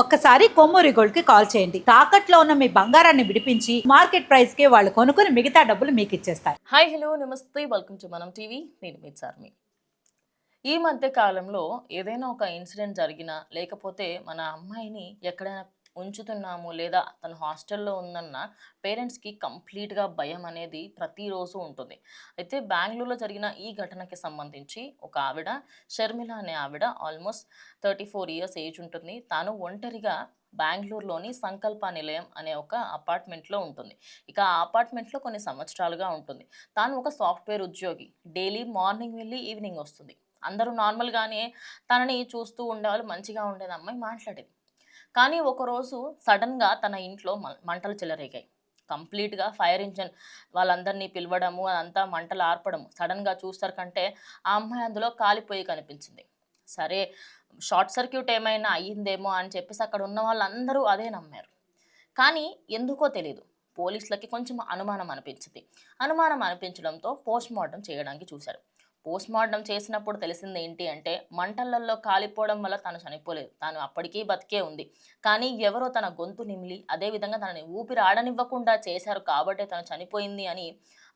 ఒక్కసారి కొమ్మూరి గోల్డ్కి కాల్ చేయండి. తాకట్లో ఉన్న మీ బంగారాన్ని విడిపించి మార్కెట్ ప్రైస్కి వాళ్ళు కొనుక్కుని మిగతా డబ్బులు మీకు ఇచ్చేస్తారు. హాయ్ హలో నమస్తే. Welcome to Manam TV. నేను మీ చార్మి. ఈ మధ్య కాలంలో ఏదైనా ఒక ఇన్సిడెంట్ జరిగినా లేకపోతే మన అమ్మాయిని ఎక్కడైనా ఉంచుతున్నాము లేదా తను హాస్టల్లో ఉందన్న పేరెంట్స్కి కంప్లీట్గా భయం అనేది ప్రతిరోజు ఉంటుంది. అయితే బెంగళూరులో జరిగిన ఈ ఘటనకి సంబంధించి ఒక ఆవిడ షర్మిల అనే ఆవిడ almost thirty four years age ఉంటుంది. తాను ఒంటరిగా బెంగళూరులోని సంకల్ప నిలయం అనే ఒక అపార్ట్మెంట్లో ఉంటుంది. ఇక ఆ అపార్ట్మెంట్లో కొన్ని సంవత్సరాలుగా ఉంటుంది. తాను ఒక సాఫ్ట్వేర్ ఉద్యోగి. డైలీ మార్నింగ్ వెళ్ళి ఈవినింగ్ వస్తుంది. అందరూ నార్మల్గానే తనని చూస్తూ ఉండేవాళ్ళు మంచిగా ఉండేది అమ్మాయి మాట్లాడేది. కానీ ఒకరోజు సడన్గా తన ఇంట్లో మంటలు చెలరేగాయి. కంప్లీట్గా ఫైర్ ఇంజన్ వాళ్ళందరినీ పిలవడము అదంతా మంటలు ఆర్పడము. సడన్గా చూస్తారు కంటే ఆ అమ్మాయి అందులో కాలిపోయి కనిపించింది. సరే షార్ట్ సర్క్యూట్ ఏమైనా అయ్యిందేమో అని చెప్పేసి అక్కడ ఉన్న వాళ్ళందరూ అదే నమ్మారు. కానీ ఎందుకో తెలియదు పోలీసులకి కొంచెం అనుమానం అనిపించింది. అనుమానం అనిపించడంతో పోస్ట్ మార్టం చేయడానికి చూశారు. పోస్ట్మార్టం చేసినప్పుడు తెలిసింది ఏంటి అంటే మంటలలో కాలిపోవడం వల్ల తను చనిపోలేదు. తాను అప్పటికీ బతికే ఉంది. కానీ ఎవరో తన గొంతు నిమిలి అదేవిధంగా తనని ఊపిరి ఆడనివ్వకుండా చేశారు కాబట్టే తను చనిపోయింది అని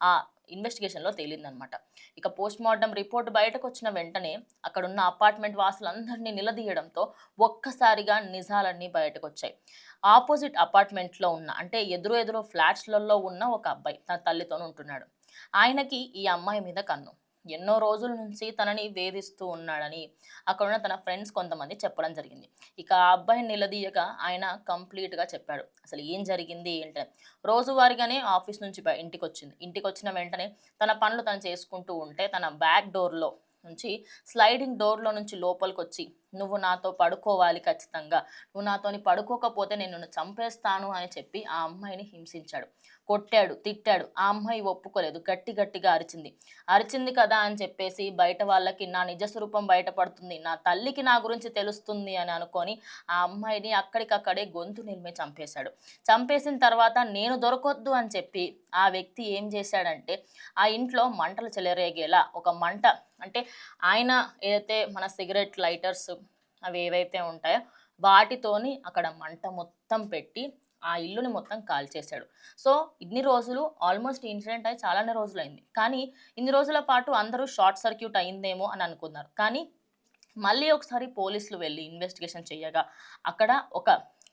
ఆ ఇన్వెస్టిగేషన్లో తేలిందనమాట. ఇక పోస్ట్ మార్టం రిపోర్ట్ బయటకు వచ్చిన వెంటనే అక్కడున్న అపార్ట్మెంట్ వాసులందరినీ నిలదీయడంతో ఒక్కసారిగా నిజాలన్నీ బయటకు వచ్చాయి ఆపోజిట్ అపార్ట్మెంట్లో ఉన్న అంటే ఎదురు ఎదురు ఫ్లాట్స్లలో ఉన్న ఒక అబ్బాయి తన తల్లితోనే ఉంటున్నాడు. ఆయనకి ఈ అమ్మాయి మీద కన్ను. ఎన్నో రోజుల నుంచి తనని వేధిస్తూ ఉన్నాడని అక్కడున్న తన ఫ్రెండ్స్ కొంతమంది చెప్పడం జరిగింది. ఇక ఆ అబ్బాయిని నిలదీయక ఆయన కంప్లీట్గా చెప్పాడు. అసలు ఏం జరిగింది ఏంటని రోజువారీగానే ఆఫీస్ నుంచి ఇంటికి వచ్చింది ఇంటికి వచ్చిన వెంటనే తన పనులు తను చేసుకుంటూ ఉంటే తన బ్యాక్ డోర్లో నుంచి స్లైడింగ్ డోర్లో నుంచి లోపలికి వచ్చి నువ్వు నాతో పడుకోవాలి ఖచ్చితంగా. నువ్వు నాతోని పడుకోకపోతే నేను నిన్ను చంపేస్తాను అని చెప్పి ఆ అమ్మాయిని హింసించాడు. కొట్టాడు తిట్టాడు. ఆ అమ్మాయి ఒప్పుకోలేదు. గట్టి గట్టిగా అరిచింది. అరిచింది కదా అని చెప్పేసి బయట వాళ్ళకి నా నిజ స్వరూపం బయటపడుతుంది. నా తల్లికి నా గురించి తెలుస్తుంది అని అనుకొని ఆ అమ్మాయిని అక్కడికక్కడే గొంతు నిలిమి చంపేశాడు. చంపేసిన తర్వాత నేను దొరకొద్దు అని చెప్పి ఆ వ్యక్తి ఏం చేశాడంటే ఆ ఇంట్లో మంటలు చెలరేగేలా ఒక మంట అంటే ఆయన ఏదైతే మన సిగరెట్ లైటర్స్ అవి ఏవైతే ఉంటాయో వాటితోని అక్కడ మంట మొత్తం పెట్టి ఆ ఇల్లుని మొత్తం కాల్చేశాడు. సో ఇన్ని రోజులు ఆల్మోస్ట్ ఇన్సిడెంట్ అయి చాలానే రోజులైంది. కానీ ఇన్ని రోజుల పాటు అందరూ షార్ట్ సర్క్యూట్ అయిందేమో అని అనుకున్నారు. కానీ మళ్ళీ ఒకసారి పోలీసులు వెళ్ళి ఇన్వెస్టిగేషన్ చేయగా అక్కడ ఒక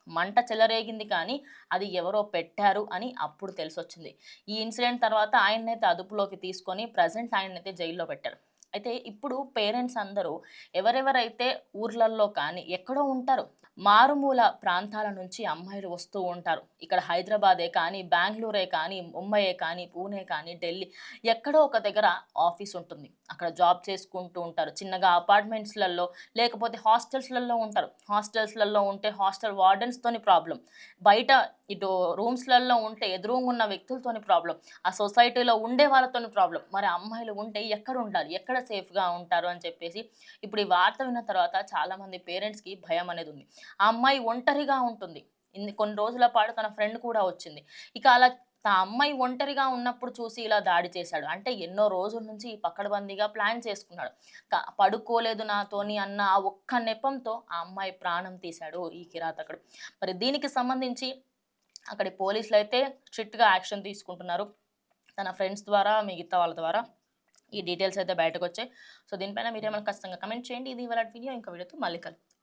మంట చెలరేగింది కానీ అది ఎవరో పెట్టారు అని అప్పుడు తెలిసొచ్చింది. ఈ ఇన్సిడెంట్ తర్వాత ఆయన్నైతే అదుపులోకి తీసుకొని ప్రజెంట్ ఆయన్నైతే జైల్లో పెట్టారు. అయితే ఇప్పుడు పేరెంట్స్ అందరూ ఎవరెవరైతే ఊర్లల్లో కానీ ఎక్కడో ఉంటారు మారుమూల ప్రాంతాల నుంచి అమ్మాయిలు వస్తూ ఉంటారు. ఇక్కడ హైదరాబాదే కానీ బెంగళూరే కానీ ముంబయే కానీ పూణే కానీ ఢిల్లీ ఎక్కడో ఒక దగ్గర ఆఫీస్ ఉంటుంది. అక్కడ జాబ్ చేసుకుంటూ ఉంటారు. చిన్నగా అపార్ట్మెంట్స్లలో లేకపోతే హాస్టల్స్లలో ఉంటారు. హాస్టల్స్లలో ఉంటే హాస్టల్ వార్డెన్స్తోని ప్రాబ్లం. బయట ఇటు రూమ్స్లలో ఉంటే ఎదురుగా ఉన్న వ్యక్తులతోని ప్రాబ్లం. ఆ సొసైటీలో ఉండే వాళ్ళతోని ప్రాబ్లం. మరి అమ్మాయిలు ఉంటే ఎక్కడ ఉండాలి? ఎక్కడ సేఫ్గా ఉంటారు అని చెప్పేసి ఇప్పుడు ఈ వార్త విన్న తర్వాత చాలామంది పేరెంట్స్కి భయం అనేది ఉంది. ఆ అమ్మాయి ఒంటరిగా ఉంటుంది. ఇన్ని కొన్ని రోజుల పాటు తన ఫ్రెండ్ కూడా వచ్చింది. ఇక అలా తా అమ్మాయి ఒంటరిగా ఉన్నప్పుడు చూసి ఇలా దాడి చేశాడు. అంటే ఎన్నో రోజుల నుంచి పక్కడబందీగా ప్లాన్ చేసుకున్నాడు. పడుకోలేదు నాతోని అన్న ఆ ఒక్క నెపంతో ఆ అమ్మాయి ప్రాణం తీశాడు ఈ కిరాతకుడు. మరి దీనికి సంబంధించి అక్కడి పోలీసులు అయితే స్ట్రిక్ట్గా యాక్షన్ తీసుకుంటున్నారు. తన ఫ్రెండ్స్ ద్వారా మిగతా వాళ్ళ ద్వారా. ఈ డీటెయిల్స్ అయితే బయటకు వచ్చాయి. సో దీనిపైన మీరేమైనా ఖచ్చితంగా కమెంట్ చేయండి. ఇది ఇవాళ వీడియో. ఇంకా వీడియోతో మళ్ళీ కలుద్దాం.